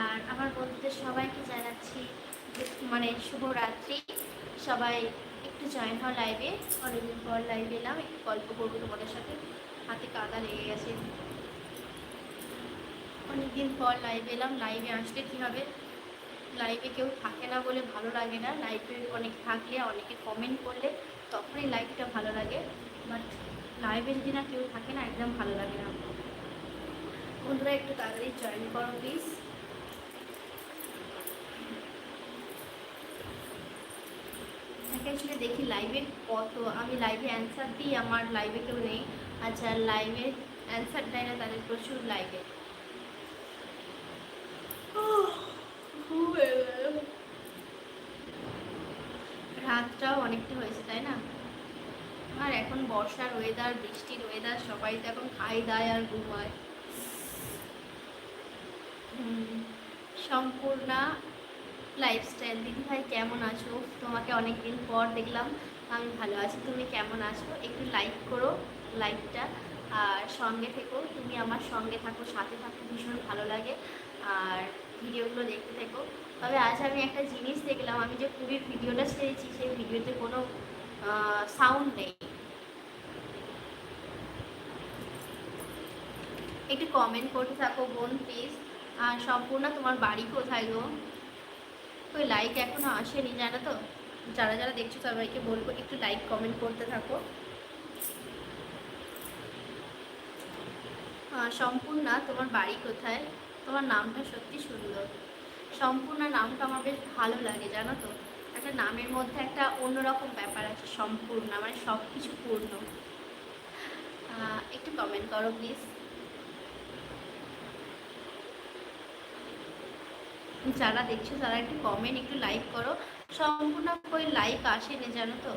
আর আমার বন্ধুদের সবাইকে জানাচ্ছি মানে শুভরাত্রি। সবাই একটু জয়েন হওয়া লাইভে অনেকদিন পর লাইভে এলাম। একটু গল্প করব তোমাদের সাথে। হাতে কাদা লেগে গেছে। অনেকদিন পর লাইভে এলাম। লাইভে আসলে কী হবে? লাইভে কেউ থাকে না বলে ভালো লাগে না। লাইভে অনেক থাকলে, অনেকে কমেন্ট করলে তখনই লাইভটা ভালো লাগে। বাট লাইভে যদি না কেউ থাকে না, একদম ভালো লাগে না। বন্ধুরা, একটু তাড়াতাড়ি জয়েন করো প্লিজ অ্যাকচুয়ালি দেখি লাইভে কত। আমি লাইভে অ্যান্সার দিই, আমার লাইভে কেউ নেই। আচ্ছা লাইভে অ্যান্সার দেয় না, তাদের প্রচুর লাইভে রাতটাও অনেকটা হয়েছে, তাই না? আর এখন বর্ষার ওয়েদার বৃষ্টির ওয়েদার সবাই তো এখন খাই দায় আর ঘুমায় সম্পূর্ণা লাইফস্টাইল দিদি ভাই কেমন আছো? তোমাকে অনেক দিন পর দেখলাম, আমি ভালো আছি। তুমি কেমন আছো? একটু লাইক করো লাইকটা আর সঙ্গে থেকো, তুমি আমার সঙ্গে থাকো, সাথে থাকো, ভীষণ ভালো লাগে। আর ভিডিওগুলো দেখতে থেকো। তবে আজ আমি একটা জিনিস দেখলাম, আমি যে খুবই ভিডিওটা ছেড়েছি, সেই ভিডিওতে কোনো সাউন্ড নেই। একটু কমেন্ট করতে থাকো বোন প্লিজ আর সম্পূর্ণ তোমার বাড়ি কোথায় গো? ওই লাইক এখনও আসেনি, জানো তো? যারা যারা দেখছ সবাইকে বলব, একটু লাইক কমেন্ট করতে থাকো। সম্পূর্ণা, তোমার বাড়ি কোথায়? তোমার নামটা সত্যি সুন্দর। সম্পূর্ণা নামটা আমার বেশ ভালো লাগে, জানো তো? একটা নামের মধ্যে একটা অন্যরকম ব্যাপার আছে, সম্পূর্ণা মানে সব কিছু পূর্ণ একটু কমেন্ট করো প্লিজ যারা দেখছ, তারা একটু কমেন্ট একটু লাইক করো। সম্পূর্ণ কই লাইক আসেনি, জানো তো?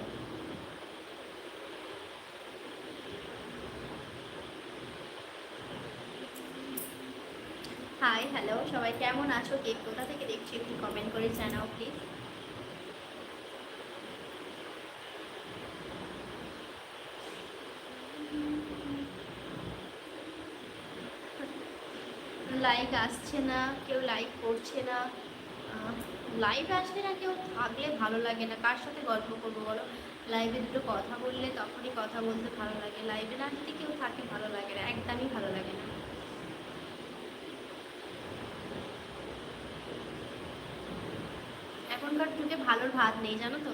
হাই হ্যালো সবাই কেমন আছো? কে কোথা থেকে দেখছি, একটু কমেন্ট করে জানাও প্লিজ লাইক আসছে না, কেউ লাইক করছে না। লাইভ আসলে না কেউ থাকলে ভালো লাগে না। কার সাথে গল্প করব বলো? লাইভে দুটো কথা বললে তখনই কথা বলতে ভালো লাগে। লাইভে না যদি কেউ থাকে ভালো লাগে না, একদমই ভালো লাগে না। এখনকার যুগে ভালোর ভাত নেই, জানো তো?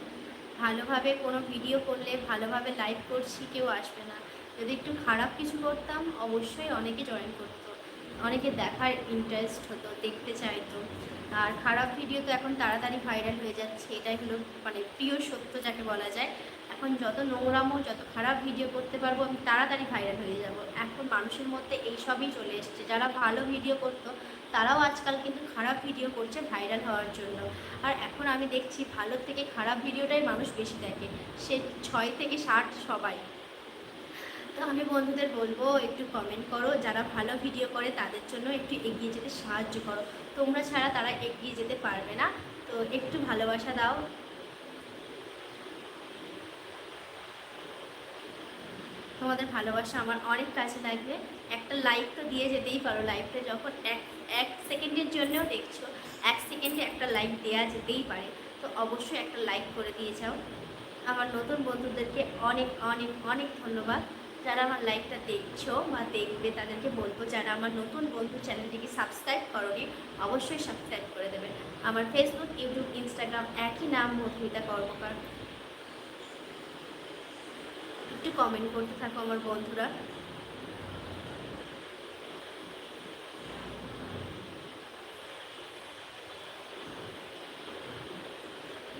ভালোভাবে কোনো ভিডিও করলে, ভালোভাবে লাইভ করছি, কেউ আসবে না। যদি একটু খারাপ কিছু করতাম, অবশ্যই অনেকে জয়েন করতো। অনেকে দেখার ইন্টারেস্ট হতো, দেখতে চাইতো। আর খারাপ ভিডিও তো এখন তাড়াতাড়ি ভাইরাল হয়ে যাচ্ছে। এটাই হলো মানে প্রিয় সত্য যাকে বলা যায়। এখন যত নোংরামো, যত খারাপ ভিডিও করতে পারব, আমি তাড়াতাড়ি ভাইরাল হয়ে যাব। এখন মানুষের মধ্যে এই সবই চলে এসছে। যারা ভালো ভিডিও করতো, তারাও আজকাল কিন্তু খারাপ ভিডিও করছে ভাইরাল হওয়ার জন্য। আর এখন আমি দেখছি ভালো থেকে খারাপ ভিডিওটাই মানুষ বেশি দেখে। সে ছয় থেকে ষাট সবাই। তো আমি বন্ধুদের বলব, একটু কমেন্ট করো। যারা ভালো ভিডিও করে, তাদের জন্য একটু এগিয়ে যেতে সাহায্য করো। তোমরা ছাড়া তারা এগিয়ে যেতে পারবে না। তো একটু ভালোবাসা দাও। তোমাদের ভালোবাসা আমার অনেক কাছে লাগবে একটা লাইক তো দিয়ে যেতেই পারো। লাইভটা যখন এক এক সেকেন্ডের জন্যও দেখছ, এক সেকেন্ডে একটা লাইক দেওয়া যেতেই পারে। তো অবশ্যই একটা লাইক করে দিয়ে যাও। আমার নতুন বন্ধুদেরকে অনেক অনেক অনেক ধন্যবাদ। যারা আমার লাইভটা দেখছ বা দেখবে, তাদেরকে বলব, যারা আমার নতুন বন্ধু চ্যানেলটিকে সাবস্ক্রাইব করনি, অবশ্যই সাবস্ক্রাইব করে দেবে। আমার ফেসবুক ইউটিউব ইনস্টাগ্রাম একই নাম, মধুমিতা কর্মকার। একটু কমেন্ট করতে থাকো আমার বন্ধুরা।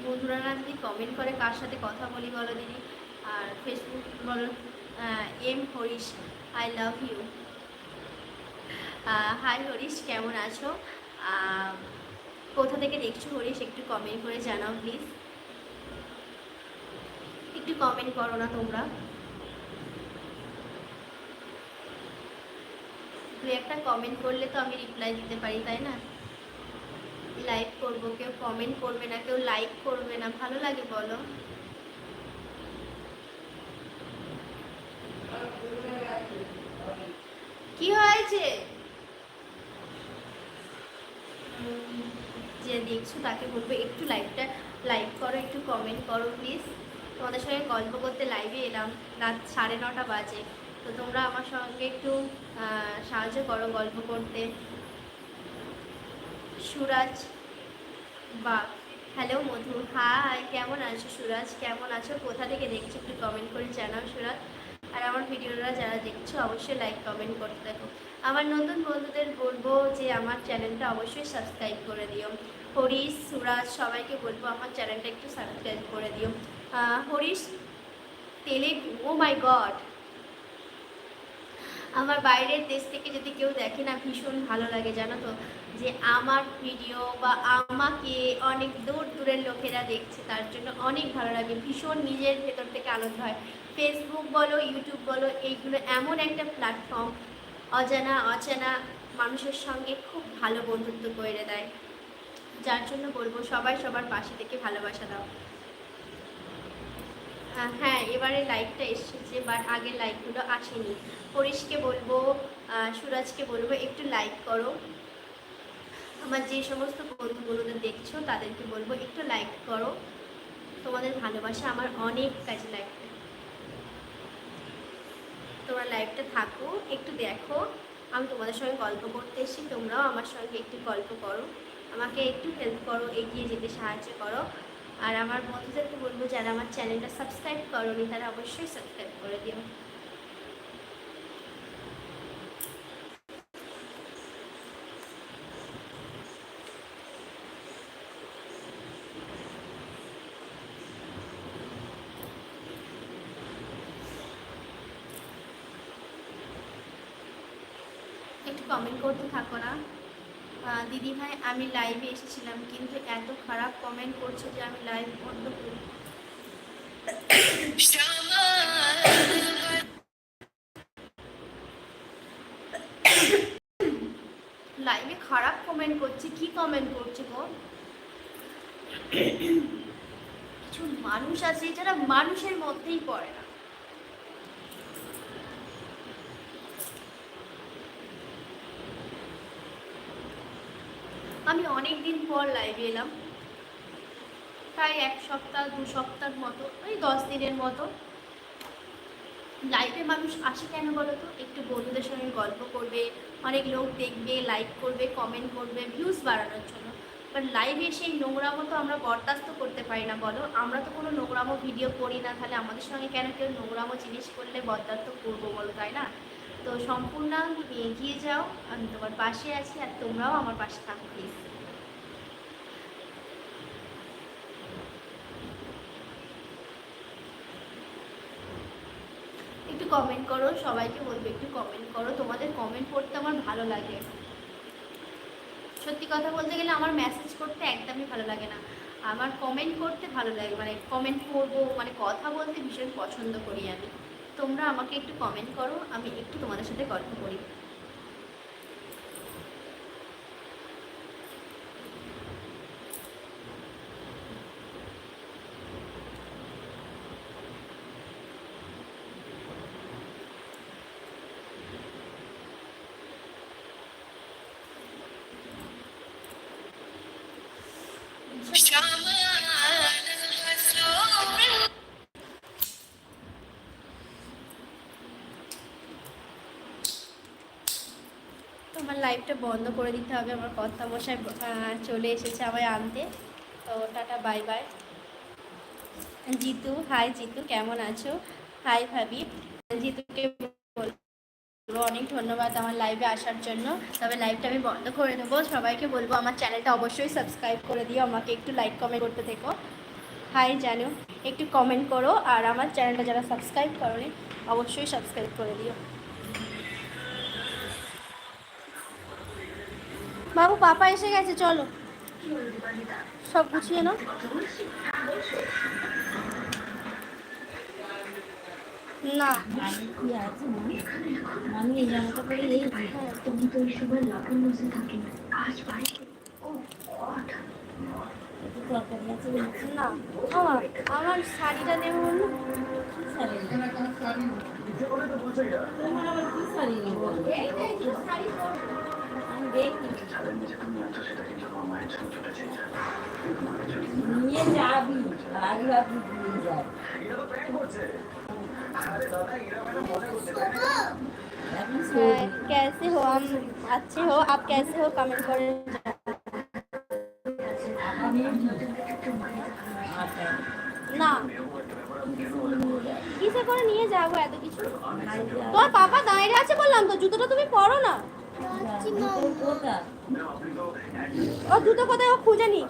বন্ধুরা না যদি কমেন্ট করে কার সাথে কথা বলি বলো দিদি। আর ফেসবুক বলো। M Harish I love you hi Harish, কেমন আছো? কোথা থেকে দেখছ হরিশ? একটু কমেন্ট করে জানাও প্লিজ একটু কমেন্ট করো না তোমরা। দু একটা কমেন্ট করলে তো আমি রিপ্লাই দিতে পারি, তাই না? লাইক করব, কেউ কমেন্ট করবে না, কেউ লাইক করবে না, ভালো লাগে বলো। কি হয়েছে? যে দেখছ তাকে বলব, একটু লাইভটা লাইক করো, একটু কমেন্ট করো প্লিজ তোমাদের সঙ্গে গল্প করতে লাইভে এলাম, রাত সাড়ে নটা বাজে। তো তোমরা আমার সঙ্গে একটু সাহায্য করো গল্প করতে। সুরাজ বা হ্যালো মধু। হাই কেমন আছো সুরাজ? কেমন আছো? কোথা থেকে দেখছ? একটু কমেন্ট করে জানাও সুরাজ। আর আমার ভিডিওটা যারা দেখছ, অবশ্যই লাইক কমেন্ট করতে থাকো আমার নতুন বন্ধুদের বলব যে আমার চ্যানেলটা অবশ্যই সাবস্ক্রাইব করে দিও। হরিশ, সুরাজ সবাইকে বলব আমার চ্যানেলটা একটু সাবস্ক্রাইব করে দিও। Harish, Telugu oh my god আমার বাইরের দেশ থেকে যদি কেউ দেখে না, ভীষণ ভালো লাগে, জানো তো? যে আমার ভিডিও বা আমাকে অনেক দূর দূরের লোকেরা দেখছে, তার জন্য অনেক ভালো লাগে। ভীষণ নিজের ভেতর থেকে আনন্দ হয়। ফেসবুক বলো ইউটিউব বলো, এইগুলো এমন একটা প্ল্যাটফর্ম অজানা, অচেনা মানুষের সঙ্গে খুব ভালো বন্ধুত্ব করে দেয়। যার জন্য বলব, সবাই সবার পাশে থেকে ভালোবাসা দাও। হ্যাঁ এবারে লাইকটা এসেছে বাট আগে লাইকগুলো আসেনি। হরিশকে বলব সুরাজকে বলব, একটু লাইক করো। আমার যে সমস্ত বন্ধুগুলোদের দেখছ, তাদেরকে বলব, একটু লাইক করো। তোমাদের ভালোবাসা আমার অনেক কাজে লাগবে। তোমরা লাইফটা থাকো, একটু দেখো। আমি তোমাদের সঙ্গে গল্প করতে এসেছি, তোমরাও আমার সঙ্গে একটু গল্প করো। আমাকে একটু হেল্প করো, এগিয়ে যেতে সাহায্য করো। আর আমার বন্ধুদেরকে বলব, যারা আমার চ্যানেলটা সাবস্ক্রাইব করোনি, তারা অবশ্যই সাবস্ক্রাইব করে দিও একটু কমেন্ট করতে থাকো না। দিদি ভাই আমি লাইভে এসেছিলাম, কিন্তু এত খারাপ কমেন্ট করছে যে আমি লাইভ বন্ধ করি। লাইভে খারাপ কমেন্ট করছে, কি কমেন্ট করছে গো? কিছু মানুষ আছে, যারা মানুষের মধ্যেই পড়ে না আমি অনেক দিন পর লাইভে এলাম। প্রায় এক সপ্তাহ, দু সপ্তাহ মতো, ওই দশ দিনের মতো। লাইভে মানুষ আসে কেন বলো তো? একটু বন্ধুদের সঙ্গে গল্প করবে, অনেক লোক দেখবে লাইক করবে কমেন্ট করবে ভিউজ বাড়ানোর জন্য। বাট লাইভে সেই নোংরামো তো আমরা বরদাস্ত করতে পারি না, বলো। আমরা তো কোনো নোংরামো ভিডিও করি না, তাহলে আমাদের সঙ্গে কেন কেউ নোংরামো জিনিস করলে বরদাস্ত করব বলো, তাই না? তো সম্পূর্ণ এগিয়ে যাও, আমি তোমার পাশে আছি, আর তোমরাও আমার পাশে থাকো প্লিজ একটু কমেন্ট করো, সবাইকে বলবে একটু কমেন্ট করো। তোমাদের কমেন্ট পড়তে আমার ভালো লাগে। সত্যি কথা বলতে গেলে আমার মেসেজ করতে একদমই ভালো লাগে না। আমার কমেন্ট করতে ভালো লাগে মানে কমেন্ট করব মানে কথা বলতে ভীষণ পছন্দ করি আমি। তোমরা আমাকে একটু কমেন্ট করো, আমি একটু তোমাদের সাথে গল্প করি। তোমার লাইভটা বন্ধ করে দিতে হবে আমার কর্তা মশাই চলে এসেছে আমায় আনতে। তো tata bye bye Jitu hi Jitu, কেমন আছো? হাই ভাবি। জিতুকে অনেক ধন্যবাদ আমার লাইভে আসার জন্য। তবে লাইভটা আমি বন্ধ করে দেবো। সবাইকে বলব, আমার চ্যানেলটা অবশ্যই সাবস্ক্রাইব করে দিও। আমাকে একটু লাইক কমেন্ট করতে থেকো। হাই জানো, একটু কমেন্ট করো। আর আমার চ্যানেলটা যারা সাবস্ক্রাইব করোনি, অবশ্যই সাবস্ক্রাইব করে দিও। বাবু পাপা এসে গেছে চলো। সব গুছিয়ে নাও। না। আমি এই জামাটা পরে এই তুমি তো আজ বাড়িতে ও গড না আমার আমার শাড়িটা নেব শাড়ি শাড়ি নেব নিয়ে যাবি আগে ভাবি দিয়ে যায় এটা তো প্র্যাঙ্ক করছে আরে দাদা এরা মানে মনে করছে তাই না? এখন হ্যাঁ, कैसे हो हम अच्छे हो आप कैसे हो कमेंट करें আচ্ছা না কিসে করে নিয়ে যাবো এত কিছু তোমার পাপা দাঁড়িয়ে আছে বললাম তো জুতোটা তুমি পরো না কোথা ও জুতো কোথায় ও খুঁজে নি।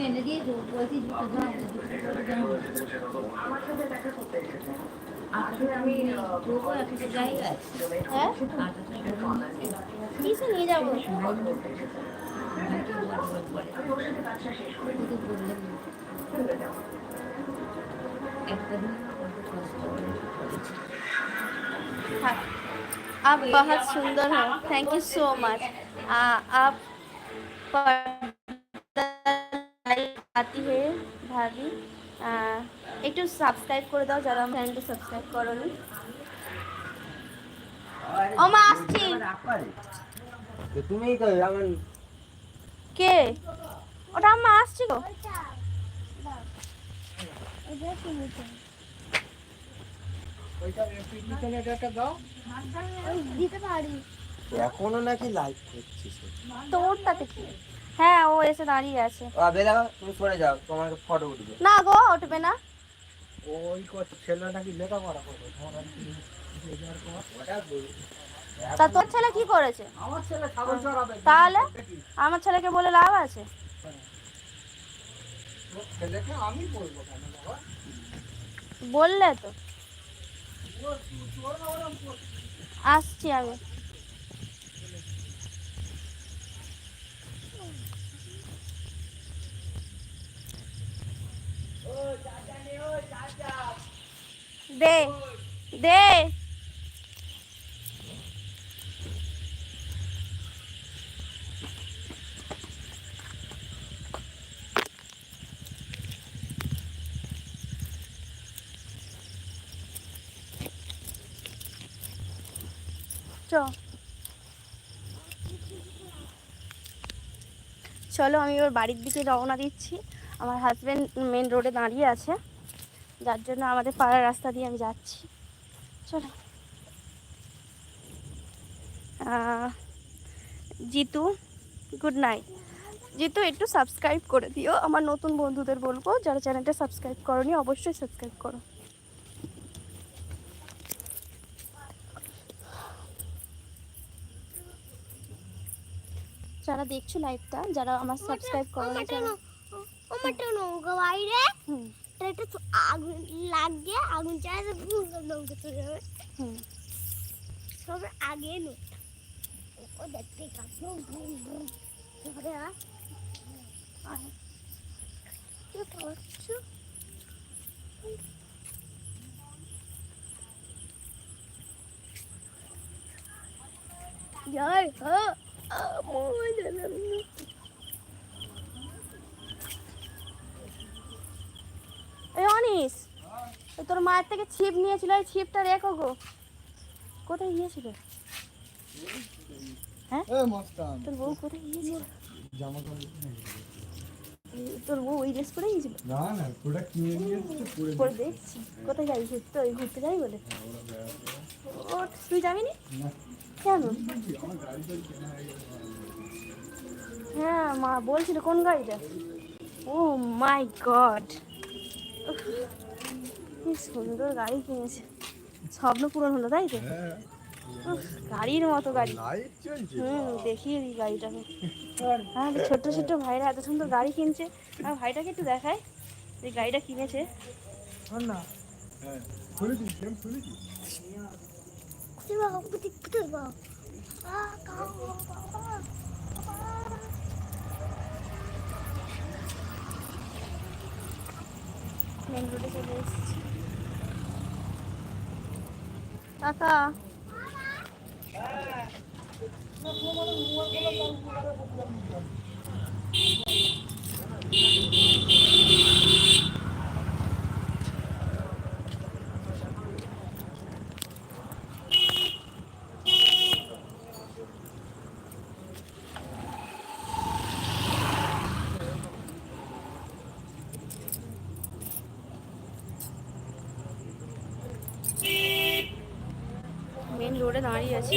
এনে দিয়ে বলছি জুতো হ্যাঁ? নিয়ে যাব যাও একটা आप बहुत सुंदर हो थैंक यू सो मच आप आती है भाभी আ, একটু সাবস্ক্রাইব করে দাও যারা আমার চ্যানেলটা সাবস্ক্রাইব করোনি ও মা আসছি তো তুমিই তো আমার কে ওটা আম্মা আসছি গো দিতে পারি এখনও নাকি লাইভ করছিস তোর তাতে কি? হ্যাঁ ও এসে দাঁড়িয়ে আছে। বেলা তুমি সরে যাও তোমার ফটো উঠবে। না গো উঠবে না। ওই ছেলে নাকি লেখাপড়া করবে। তোমার তা তোর ছেলে কি করেছে? আমার ছেলে ছাগল চড়াবে। তাহলে? আমার ছেলেকে বলে লাভ আছে? ছেলেকে আমি বলব কেন বাবা? বললে তো। আসছি আমি। দে দে। চলো। আমি ওর বাড়ির দিকে রওনা দিচ্ছি। আমার হাজব্যান্ড মেন রোডে দাঁড়িয়ে আছে। যার জন্য আমাদের পাড়ার রাস্তা দিয়ে আমি যাচ্ছি। চলো। জিতু গুড নাইট জিতু, একটু সাবস্ক্রাইব করে দিও। আমার নতুন বন্ধুদের বলব, যারা চ্যানেলটা সাবস্ক্রাইব করনি, অবশ্যই সাবস্ক্রাইব করো। যারা দেখছ লাইভটা যারা আমার সাবস্ক্রাইব করো তো আগুন লাগে আগুন চাইলে নৌকে চলে যাবে হুম। সবে আগে নো। ও দেখতে কাছো বুম বুম ধরে আ কি করছ? হ্যাঁ এই অনিস তোর মায়ের থেকে ছিপ নিয়েছিল ওই ছিপটা রেখো গো কোথায় গিয়েছিল? হ্যাঁ? তোর বউ কোথায় গিয়েছিল? তোর বউ ওই ড্রেস পরে গিয়েছিল? না না ওটা কিনে নিয়ে পরে পরে দেখছি। কোথায় যাই ঘুরতে? ওই ঘুরতে যাই বলে? ও তুই যাবি নি। কেন? হ্যাঁ মা বলছিল কোন গাড়িটা? Oh my god. কি সুন্দর গাড়ি কিনেছে। স্বপ্ন পূরণ হলো তাই তো? গাড়ির মতো গাড়ি। হুম দেখিয়ে দিই গাড়িটাকে হ্যাঁ ছোট্ট ছোট্ট ভাইরা এত সুন্দর গাড়ি কিনছে। আর ভাইটাকে একটু দেখায় যে গাড়িটা কিনেছে। হ্যাঁ siwa aku betul betul bang. Ah kau kau Kakak. রোডে দাঁড়িয়ে আছি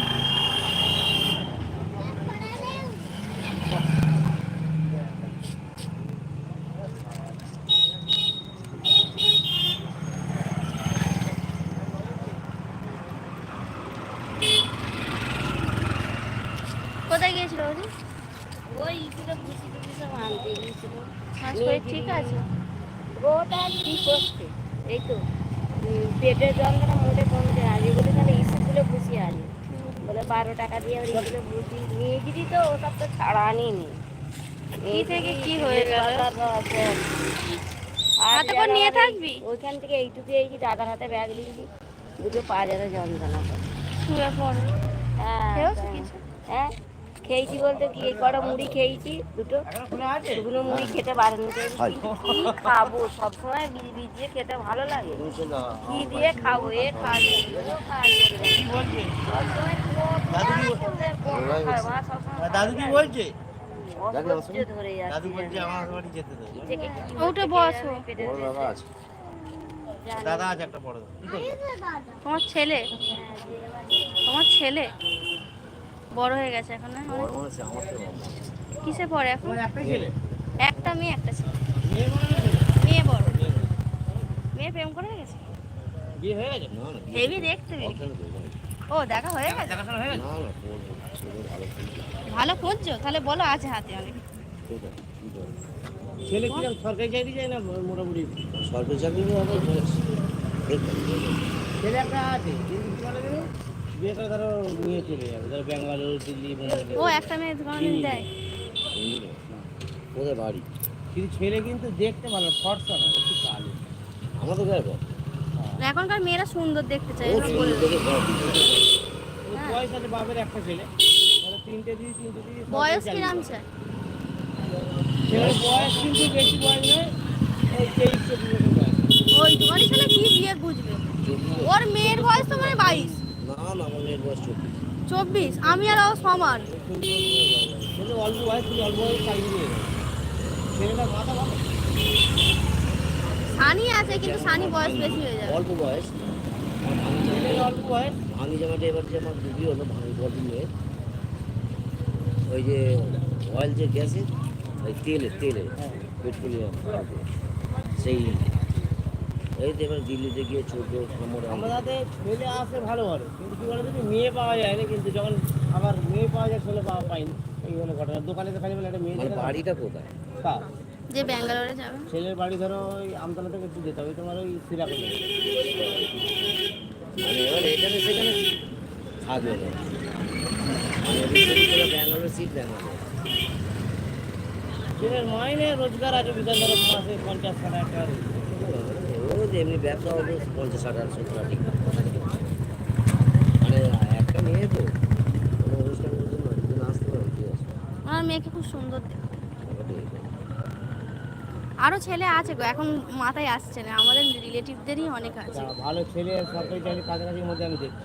কোথায় গিয়েছিল ওদি ওই ইটুকে বুঝি টুঝি সব আনতে গিয়েছিল মাছ শরীর ঠিক আছে ওটা কি করছে এই তো উম, পেটের যন্ত্রণা মোটে কমতে আগে বলে তাহলে স্কুলে বসে আনি বলে বারো টাকা দিয়ে ওর স্কুলে বসি নিয়ে গেছি তো ওসব তো ছাড়া আনিনি কি থেকে কি হয়ে গেল? আর নিয়ে থাকবি? ওইখান থেকে এইটুকু এই দাদার হাতে ব্যাগ নিয়েছি দুটো পা যেন যন্ত্রণা শুয়ে পড়ো। হ্যাঁ খেয়েছো হ্যাঁ। কিছু? হ্যাঁ খেয়েছি বলতে কি এই কটা মুড়ি খেয়েছি দুটো। শুকনো মুড়ি খেতে পারেন খাব? সবসময় বিজ ভিজিয়ে খেতে ভালো লাগে। কি দিয়ে খাব? এ খাব, দাদু কি বলছে? ওটা বসো। যাবে, পেটে যাবে। জানি। দাদা আছে একটা বড় তোমার ছেলে? তোমার ছেলে? বড় হয়ে গেছে এখন না? কিসে পড়ে এখন? একটা ছেলে। একটা মেয়ে একটা ছেলে? মেয়ে বড় মেয়ে প্রেম করে গেছে? হয়ে গেছে? হেভি দেখতে। ও দেখা হয়ে গেছে? হয়ে ভালো খুঁজছো তাহলে বলো আছে হাতে অনেক। ছেলে কীরকম সরকারি চাকরি যায় না মোটামুটি? সরকারি চাকরি হবে ছেলে একটা আছে কিন্তু কি বিয়ে করে ধরো নিয়ে চলে যাবে ধরো ব্যাঙ্গালোর দিল্লি ও একটা মেয়ে কোনোদিন দেয় ওদের বাড়ি? কিন্তু ছেলে কিন্তু দেখতে ভালো ফর্সা না একটু কালো। আমাদের গায়ে এখনকার মেয়েরা সুন্দর দেখতে চায় বয়স আছে বাপের একটা ছেলে। তিনটে দিদি তিনটে দিদি বয়স কিরাম করে। ছেলের বয়স কিন্তু বেশি বয়স নয় ওই তেইশ চব্বিশ বছর বয়স। ওই দোকানি ছেলে কি বিয়ে বুঝবে? ওর মেয়ের বয়স তো মানে বাইশ। না না আমার মেয়ের বয়স চব্বিশ। চব্বিশ আমি আর ও সমান। ছেলে অল্প বয়স কিন্তু অল্প বয়স চাকরি ছেলেটা মাথা ভালো? সানি আছে কিন্তু সানি বয়স বেশি হয়ে যাবে। অল্প বয়স। অল্প বয়স ভাঙি জামাটা এবার যে আমার দিদি হলো ভাঙি গল্প মেয়ে ওই যে অয়েল যে গ্যাসের ওই তেলের তেলের পেট্রোলিয়াম সেই এই তো এবার দিল্লিতে গিয়ে নম্বর আমরা যাতে ছেলে আসে ভালো ভালো কিন্তু কি বলে যদি মেয়ে পাওয়া যায় না কিন্তু যখন আবার মেয়ে পাওয়া যায় ছেলে পাওয়া পাইনি এই হলো ঘটনা। দোকানে তো খালি বলে একটা মেয়ে মানে। বাড়িটা কোথায়? কার? যে ব্যাঙ্গালোরে যাবে। ছেলের বাড়ি ধরো ওই আমতলা থেকে একটু যেতে হবে তোমার ওই সিরাপে এবার সিট ব্যাঙ্গালোর মাইনে রোজগার পঞ্চাশ হাজার হবে পঞ্চাশ ঠিক মানে একটা মেয়ে তো আমার মেয়েকে খুব সুন্দর দেখতে ওটা ঠিক আছে। আরও ছেলে আছে গো এখন মাথায় আসছে না আমাদের রিলেটিভদেরই অনেক আছে। ভালো ছেলে সরকারি চাকরি কাছাকাছির মধ্যে আমি দেখছি।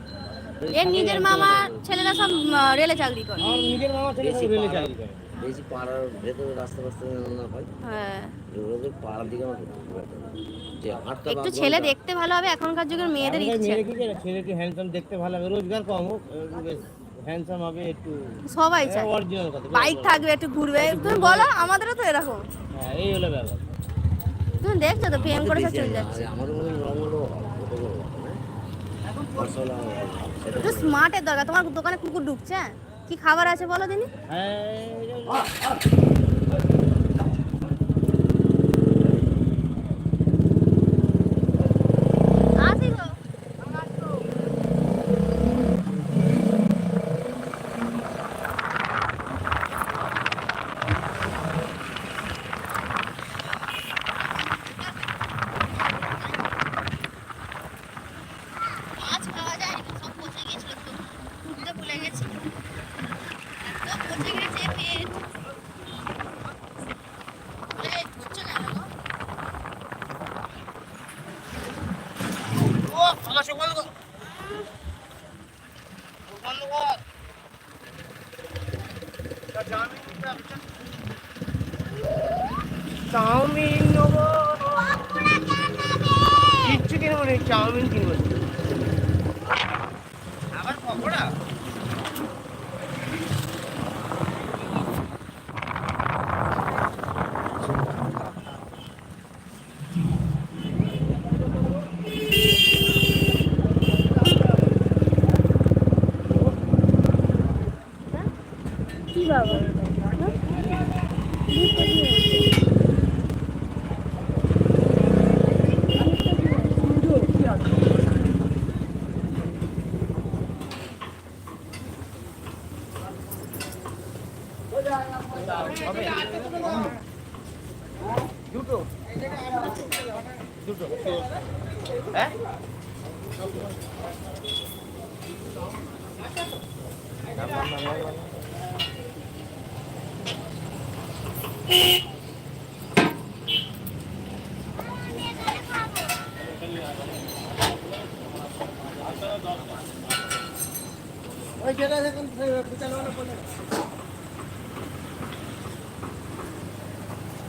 এর নিজের মামা ছেলেরা সব রেলে চাকরি করে। নিজের মামা ছেলে সব রেলে চাকরি করে। বেশি পাড়ার ভেতরে রাস্তা রাস্তা না হয় হ্যাঁ। এগুলো পাড়ার দিকে আমার একটু ছেলে দেখতে ভালো হবে এখনকার যুগের মেয়েদের ইচ্ছে। মেয়েরা কি হ্যান্ডসাম দেখতে ভালো হবে রোজগার কম হোক হ্যান্ডসাম হবে একটু সবাই চায়। অরিজিনাল কথা বাইক থাকবে একটু ঘুরবে। তুমি বলো আমাদেরও তো এরকম। হ্যাঁ এই হলো ব্যাপার। তুমি দেখছ তো প্রেম করে চলে যাচ্ছে। আমাদের মনে রঙগুলো একটু স্মার্টের দরকার। তোমার দোকানে কুকুর ঢুকছে? হ্যাঁ? কি খাবার আছে বলো দিনি? হ্যাঁ চাউমিন নেব। কিচ্ছু কিনবো না চাউমিন কিনবো। আবার পকোড়া?